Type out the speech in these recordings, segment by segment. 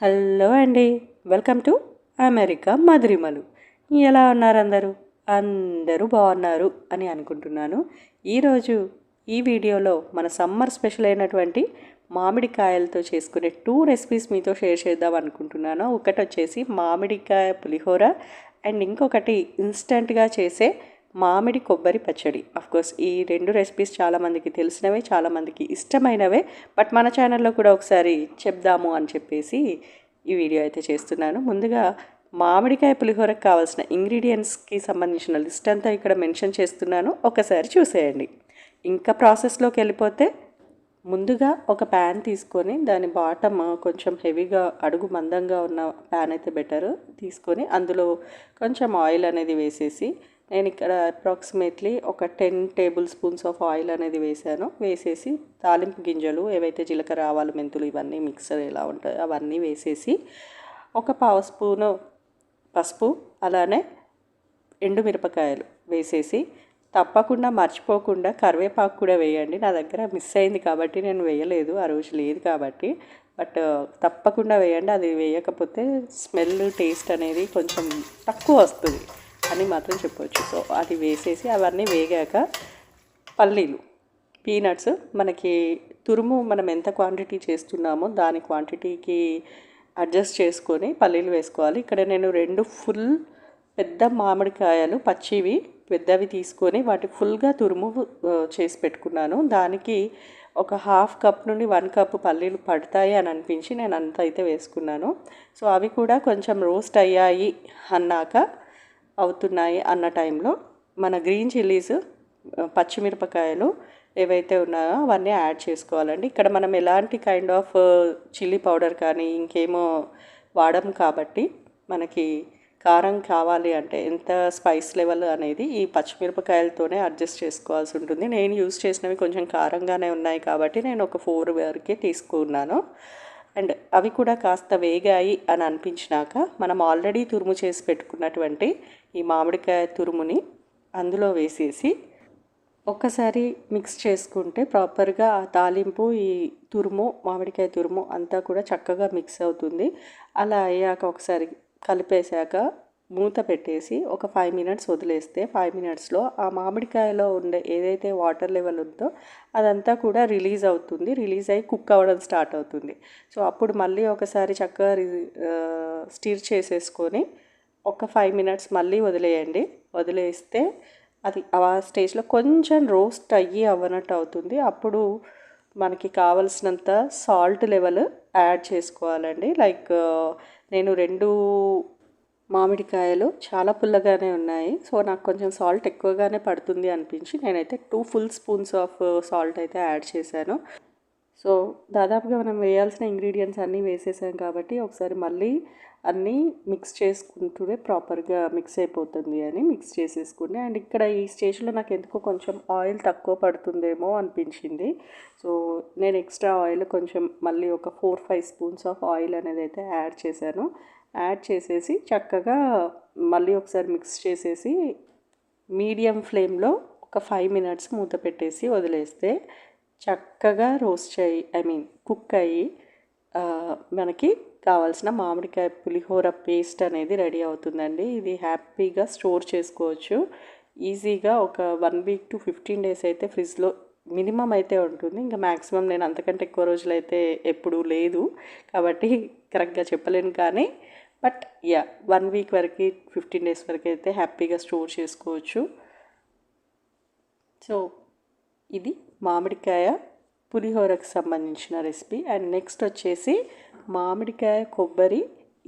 Hello అండి. Welcome to America మధురిమలు. ఎలా ఉన్నారు అందరూ? అందరూ బాగున్నారు అని అనుకుంటున్నాను. ఈరోజు ఈ వీడియోలో మన సమ్మర్ స్పెషల్ అయినటువంటి మామిడికాయలతో చేసుకునే టూ రెసిపీస్ మీతో షేర్ చేద్దాం అనుకుంటున్నాను. ఒకటి వచ్చేసి మామిడికాయ పులిహోర అండ్ ఇంకొకటి ఇన్స్టంట్గా చేసే మామిడి కొబ్బరి పచ్చడి. కోర్స్ ఈ రెండు రెసిపీస్ చాలామందికి తెలిసినవే చాలామందికి ఇష్టమైనవే. బట్ మన ఛానల్లో కూడా ఒకసారి చెప్దాము అని చెప్పేసి ఈ వీడియో అయితే చేస్తున్నాను. ముందుగా మామిడికాయ పులిహోరకు కావాల్సిన ఇంగ్రీడియంట్స్కి సంబంధించిన లిస్ట్ అంతా ఇక్కడ మెన్షన్ చేస్తున్నాను. ఒకసారి చూసేయండి. ఇంకా ప్రాసెస్లోకి వెళ్ళిపోతే ముందుగా ఒక ప్యాన్ తీసుకొని దాని బాటమ్ కొంచెం హెవీగా అడుగు మందంగా ఉన్న ప్యాన్ అయితే బెటర్ తీసుకొని అందులో కొంచెం ఆయిల్ అనేది వేసేసి నేను ఇక్కడ అప్రాక్సిమేట్లీ ఒక ten table spoons of oil అనేది వేసాను. వేసేసి తాలింపు గింజలు ఏవైతే జీలకర్ర ఆవాలు మెంతులు ఇవన్నీ మిక్సర్ ఎలా ఉంటాయో అవన్నీ వేసేసి ఒక పావు స్పూను పసుపు అలానే ఎండుమిరపకాయలు వేసేసి తప్పకుండా మర్చిపోకుండా కరివేపాకు కూడా వేయండి. నా దగ్గర మిస్ అయింది కాబట్టి నేను వేయలేదు ఆ రోజు లేదు కాబట్టి. బట్ తప్పకుండా వేయండి. అది వేయకపోతే స్మెల్ టేస్ట్ అనేది కొంచెం తక్కువ వస్తుంది. అని మాత్రం చెప్పవచ్చు సో అది వేసేసి అవన్నీ వేగాక పల్లీలు పీనట్స్ మనకి తురుము మనం ఎంత క్వాంటిటీ చేస్తున్నామో దాని క్వాంటిటీకి అడ్జస్ట్ చేసుకొని పల్లీలు వేసుకోవాలి. ఇక్కడ నేను రెండు ఫుల్ పెద్ద మామిడికాయలు పచ్చివి పెద్దవి తీసుకొని వాటి ఫుల్గా తురుము చేసి పెట్టుకున్నాను. దానికి ఒక హాఫ్ కప్ నుండి వన్ కప్ పల్లీలు పడతాయి అని అనిపించి నేను అంత అయితే వేసుకున్నాను. సో అవి కూడా కొంచెం రోస్ట్ అయ్యాయి అన్నాక అవుతున్నాయి అన్న టైంలో మన గ్రీన్ చిల్లీస్ పచ్చిమిరపకాయలు ఏవైతే ఉన్నాయో అవన్నీ యాడ్ చేసుకోవాలండి. ఇక్కడ మనం ఎలాంటి కైండ్ ఆఫ్ చిల్లీ పౌడర్ కానీ ఇంకేమో వాడము కాబట్టి మనకి కారం కావాలి అంటే ఎంత స్పైస్ లెవెల్ అనేది ఈ పచ్చిమిరపకాయలతోనే అడ్జస్ట్ చేసుకోవాల్సి ఉంటుంది. నేను యూజ్ చేసినవి కొంచెం కారంగానే ఉన్నాయి కాబట్టి నేను ఒక ఫోర్ వరకే తీసుకున్నాను. అండ్ అవి కూడా కాస్త వేగాయి అని అనిపించినాక మనం ఆల్రెడీ తురుము చేసి పెట్టుకున్నటువంటి ఈ మామిడికాయ తురుముని అందులో వేసేసి ఒక్కసారి మిక్స్ చేసుకుంటే ప్రాపర్గా ఆ తాలింపు ఈ తురుము మామిడికాయ తురుము అంతా కూడా చక్కగా మిక్స్ అవుతుంది. అలా అయ్యాక ఒకసారి కలిపేశాక మూత పెట్టేసి ఒక ఫైవ్ మినిట్స్ వదిలేస్తే ఫైవ్ మినిట్స్లో ఆ మామిడికాయలో ఉండే ఏదైతే వాటర్ లెవెల్ ఉందో అదంతా కూడా రిలీజ్ అవుతుంది. రిలీజ్ అయ్యి కుక్ అవ్వడం స్టార్ట్ అవుతుంది. సో అప్పుడు మళ్ళీ ఒకసారి చక్కగా స్టిర్ చేసేసుకొని ఒక ఫైవ్ మినిట్స్ మళ్ళీ వదిలేయండి. వదిలేస్తే అది ఆ స్టేజ్లో కొంచెం రోస్ట్ అయ్యి అవ్వనట్టు అవుతుంది. అప్పుడు మనకి కావలసినంత సాల్ట్ లెవెల్ యాడ్ చేసుకోవాలండి. లైక్ నేను రెండు మామిడికాయలు చాలా పుల్లగానే ఉన్నాయి. సో నాకు కొంచెం సాల్ట్ ఎక్కువగానే పడుతుంది అనిపించి నేనైతే two full spoons of salt అయితే యాడ్ చేశాను. సో దాదాపుగా మనం వేయాల్సిన ఇంగ్రీడియంట్స్ అన్నీ వేసేసాం కాబట్టి ఒకసారి మళ్ళీ అన్నీ మిక్స్ చేసుకుంటూనే ప్రాపర్గా మిక్స్ అయిపోతుంది అని మిక్స్ చేసేసుకుని అండ్ ఇక్కడ ఈ స్టేజ్లో నాకు ఎందుకో కొంచెం ఆయిల్ తక్కువ పడుతుందేమో అనిపించింది. సో నేను ఎక్స్ట్రా ఆయిల్ కొంచెం మళ్ళీ ఒక four five spoons of oil అనేది అయితే యాడ్ చేశాను. యాడ్ చేసేసి చక్కగా మళ్ళీ ఒకసారి మిక్స్ చేసేసి మీడియం ఫ్లేమ్లో ఒక ఫైవ్ మినిట్స్ మూత పెట్టేసి వదిలేస్తే చక్కగా రోస్ట్ అయ్యి ఐ మీన్ కుక్ అయ్యి మనకి కావాల్సిన మామిడికాయ పులిహోర పేస్ట్ అనేది రెడీ అవుతుందండి. ఇది హ్యాపీగా స్టోర్ చేసుకోవచ్చు. ఈజీగా ఒక one week to fifteen days అయితే ఫ్రిడ్జ్లో మినిమం అయితే ఉంటుంది. ఇంకా మ్యాక్సిమం నేను అంతకంటే ఎక్కువ రోజులు అయితే ఎప్పుడూ లేదు. కాబట్టి కరెక్ట్గా చెప్పలేను కానీ బట్ యా వన్ వీక్ వరకు ఫిఫ్టీన్ డేస్ వరకు అయితే హ్యాపీగా స్టోర్ చేసుకోవచ్చు. సో ఇది మామిడికాయ పులిహోరకు సంబంధించిన రెసిపీ. అండ్ నెక్స్ట్ వచ్చేసి మామిడికాయ కొబ్బరి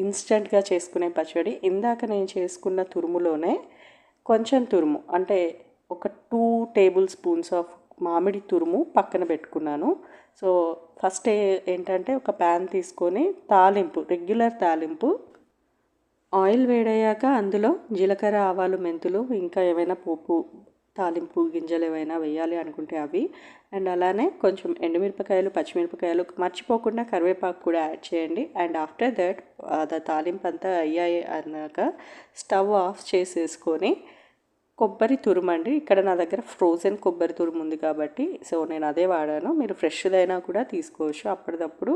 ఇన్స్టెంట్గా చేసుకునే పచ్చడి. ఇందాక నేను చేసుకున్న తురుములోనే కొంచెం తురుము అంటే ఒక టూ టేబుల్ స్పూన్స్ ఆఫ్ మామిడి తురుము పక్కన పెట్టుకున్నాను. సో ఫస్ట్ ఏంటంటే ఒక ప్యాన్ తీసుకొని తాలింపు రెగ్యులర్ తాలింపు ఆయిల్ వేడయ్యాక అందులో జీలకర్ర ఆవాలు మెంతులు ఇంకా ఏమైనా పోపు తాలింపు గింజలు ఏమైనా వేయాలి అనుకుంటే అవి. అండ్ అలానే కొంచెం ఎండుమిరపకాయలు పచ్చిమిరపకాయలు మర్చిపోకుండా కరివేపాకు కూడా యాడ్ చేయండి. అండ్ ఆఫ్టర్ దట్ అది తాలింపు అంతా అయ్యాయి అన్నాక స్టవ్ ఆఫ్ చేసేసుకొని కొబ్బరి తురుము అండి ఇక్కడ నా దగ్గర ఫ్రోజన్ కొబ్బరి తురుము ఉంది కాబట్టి సో నేను అదే వాడాను. మీరు ఫ్రెష్దైనా కూడా తీసుకోవచ్చు. అప్పటిదప్పుడు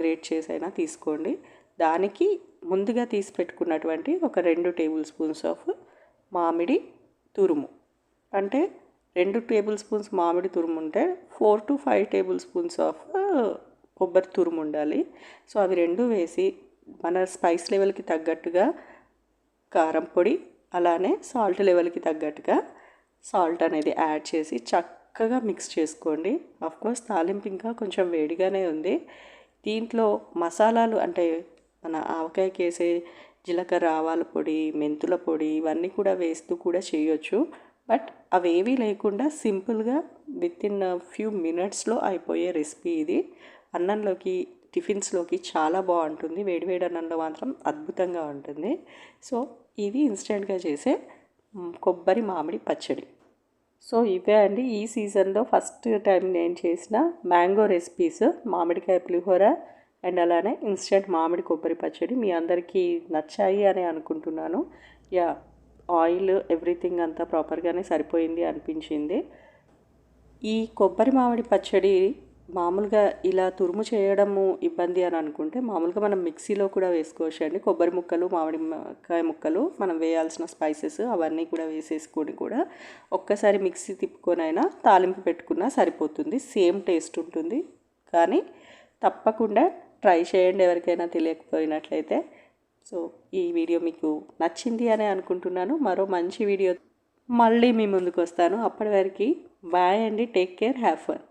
గ్రేట్ చేసైనా తీసుకోండి. దానికి ముందుగా తీసి పెట్టుకున్నటువంటి ఒక రెండు టేబుల్ స్పూన్స్ ఆఫ్ మామిడి తురుము. అంటే రెండు టేబుల్ స్పూన్స్ మామిడి తురుము ఉంటే four to five tablespoons of కొబ్బరి తురుము ఉండాలి. సో అవి రెండు వేసి మన స్పైస్ లెవెల్కి తగ్గట్టుగా కారం పొడి అలానే సాల్ట్ లెవెల్కి తగ్గట్టుగా సాల్ట్ అనేది యాడ్ చేసి చక్కగా మిక్స్ చేసుకోండి. కోర్స్ తాలింపు ఇంకా కొంచెం వేడిగానే ఉంది. దీంట్లో మసాలాలు అంటే మన ఆవకాయకి వేసే జీలకర్ర ఆవాల పొడి మెంతుల పొడి ఇవన్నీ కూడా వేస్తూ కూడా చేయొచ్చు. బట్ అవేవీ లేకుండా సింపుల్గా విత్ ఇన్ ఫ్యూ మినిట్స్లో అయిపోయే రెసిపీ ఇది. అన్నంలోకి టిఫిన్స్లోకి చాలా బాగుంటుంది. వేడివేడి అన్నంలో మాత్రం అద్భుతంగా ఉంటుంది. సో ఇది ఇన్స్టెంట్గా చేసే కొబ్బరి మామిడి పచ్చడి. సో ఇవే అండి ఈ సీజన్లో ఫస్ట్ టైం నేను చేసిన మ్యాంగో రెసిపీస్. మామిడికాయ పులిహోర అండ్ అలానే ఇన్స్టెంట్ మామిడి కొబ్బరి పచ్చడి మీ అందరికీ నచ్చాయి అని అనుకుంటున్నాను. యా ఆయిల్ ఎవ్రీథింగ్ అంతా ప్రాపర్గానే సరిపోయింది అనిపించింది. ఈ కొబ్బరి మామిడి పచ్చడి మామూలుగా ఇలా తురుము చేయడము ఇబ్బంది అని అనుకుంటే మామూలుగా మనం మిక్సీలో కూడా వేసుకోవచ్చు అండి కొబ్బరి ముక్కలు మామిడికాయ ముక్కలు మనం వేయాల్సిన స్పైసెస్ అవన్నీ కూడా వేసేసుకొని కూడా ఒక్కసారి మిక్సీ తిప్పుకొనైనా తాలింపు పెట్టుకున్నా సరిపోతుంది. సేమ్ టేస్ట్ ఉంటుంది. కానీ తప్పకుండా ట్రై చేయండి ఎవరికైనా తెలియకపోయినట్లయితే. సో ఈ వీడియో మీకు నచ్చింది అని అనుకుంటున్నాను. మరో మంచి వీడియో మళ్ళీ మీ ముందుకు వస్తాను. అప్పటి వరకు బాయ్ అండి. Take care. Have fun.